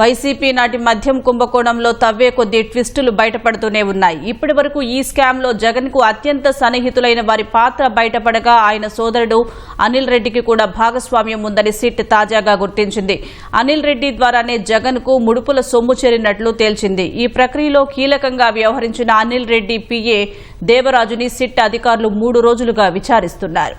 YCP నాటి మద్యం కుంభకోణంలో తవ్వే కొద్దీ ట్విస్టులు బయటపడుతూనే ఉన్నాయి. ఇప్పటి వరకు ఈ స్కామ్లో జగన్కు జగన్కు అత్యంత సన్నిహితులైన వారి పాత్ర బయటపడగా ఆయన సోదరుడు అనిల్ రెడ్డికి కూడా భాగస్వామ్యం ఉందని సిట్ తాజాగా గుర్తించింది. అనిల్ రెడ్డి ద్వారానే జగన్కు ముడుపుల సొమ్ము చేరినట్లు తేల్చింది. ఈ ప్రక్రియలో కీలకంగా వ్యవహరించిన అనిల్ రెడ్డి పిఏ దేవరాజుని సిట్ అధికారులు మూడు రోజులుగా విచారిస్తున్నారు.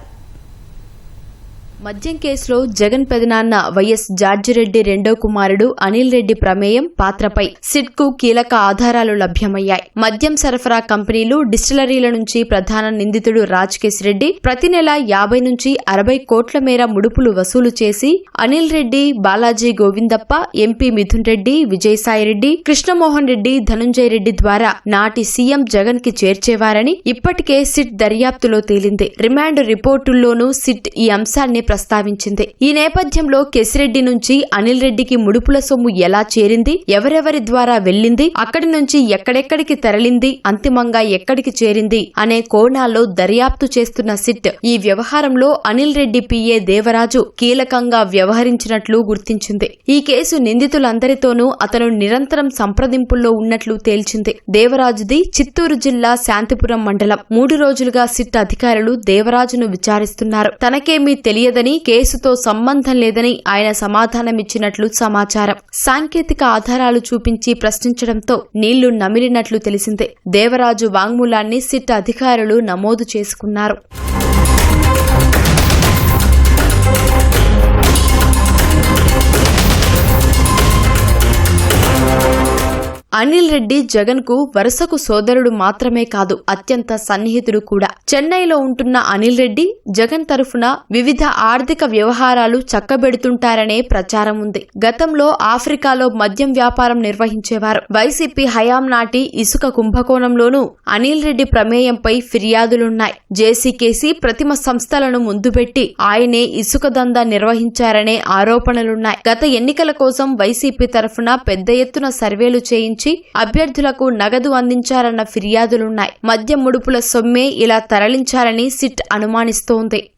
మద్యం కేసులో జగన్ పెదనాన్న వైఎస్ జార్జిరెడ్డి రెండో కుమారుడు అనిల్ రెడ్డి ప్రమేయం పాత్రపై సిట్కు కీలక ఆధారాలు లభ్యమయ్యాయి. మద్యం సరఫరా కంపెనీలు డిస్టిలరీల నుంచి ప్రధాన నిందితుడు రాజ్కేశ్ రెడ్డి ప్రతి నెల యాభై నుంచి అరవై కోట్ల మేర ముడుపులు వసూలు చేసి అనిల్ రెడ్డి బాలాజీ గోవిందప్ప ఎంపీ మిథున్ రెడ్డి విజయసాయి రెడ్డి కృష్ణమోహన్ రెడ్డి ధనుంజయ రెడ్డి ద్వారా నాటి సీఎం జగన్కి చేర్చేవారని ఇప్పటికే సిట్ దర్యాప్తులో తేలింది. రిమాండ్ రిపోర్టుల్లోనూ సిట్ ఈ అంశాన్ని ప్రస్తావించింది. ఈ నేపథ్యంలో కెసిరెడ్డి నుంచి అనిల్ రెడ్డికి ముడుపుల సొమ్ము ఎలా చేరింది? ఎవరెవరి ద్వారా వెళ్ళింది అక్కడి నుంచి ఎక్కడెక్కడికి తరలింది? అంతిమంగా ఎక్కడికి చేరింది? అనే కోణాల్లో దర్యాప్తు చేస్తున్న సిట్ ఈ వ్యవహారంలో అనిల్ రెడ్డి పిఏ దేవరాజు కీలకంగా వ్యవహరించినట్లు గుర్తించింది. ఈ కేసు నిందితులందరితోనూ అతను నిరంతరం సంప్రదింపుల్లో ఉన్నట్లు తేల్చింది. దేవరాజుది చిత్తూరు జిల్లా శాంతిపురం మండలం. మూడు రోజులుగా సిట్ అధికారులు దేవరాజును విచారిస్తున్నారు. తనకేమీ తెలియదని కేసుతో సంబంధం లేదని ఆయన సమాధానమిచ్చినట్లు సమాచారం. సాంకేతిక ఆధారాలు చూపించి ప్రశ్నించడంతో నీళ్ళు నమిలినట్లు తెలిసిందే. దేవరాజు వాంగ్మూలాన్ని సిట్ అధికారులు నమోదు చేసుకున్నారు. అనిల్ రెడ్డి జగన్కు వరుసకు సోదరుడు మాత్రమే కాదు అత్యంత సన్నిహితుడు కూడా. చెన్నైలో ఉంటున్న అనిల్ రెడ్డి జగన్ తరఫున వివిధ ఆర్థిక వ్యవహారాలు చక్కబెడుతుంటారనే ప్రచారం ఉంది. గతంలో ఆఫ్రికాలో మద్యం వ్యాపారం నిర్వహించేవారు. వైసీపీ హయాం నాటి ఇసుక కుంభకోణంలోనూ అనిల్ రెడ్డి ప్రమేయంపై ఫిర్యాదులున్నాయి. జేసీకేసీ ప్రతిమ సంస్థలను ముందుపెట్టి ఆయనే ఇసుక దందా నిర్వహించారనే ఆరోపణలున్నాయి. గత ఎన్నికల కోసం వైసీపీ తరఫున పెద్ద ఎత్తున సర్వేలు చేయించి అభ్యర్థులకు నగదు అందించారన్న ఫిర్యాదులున్నాయి. మద్య ముడుపుల సొమ్మే ఇలా తరలించారని సిట్ అనుమానిస్తోంది.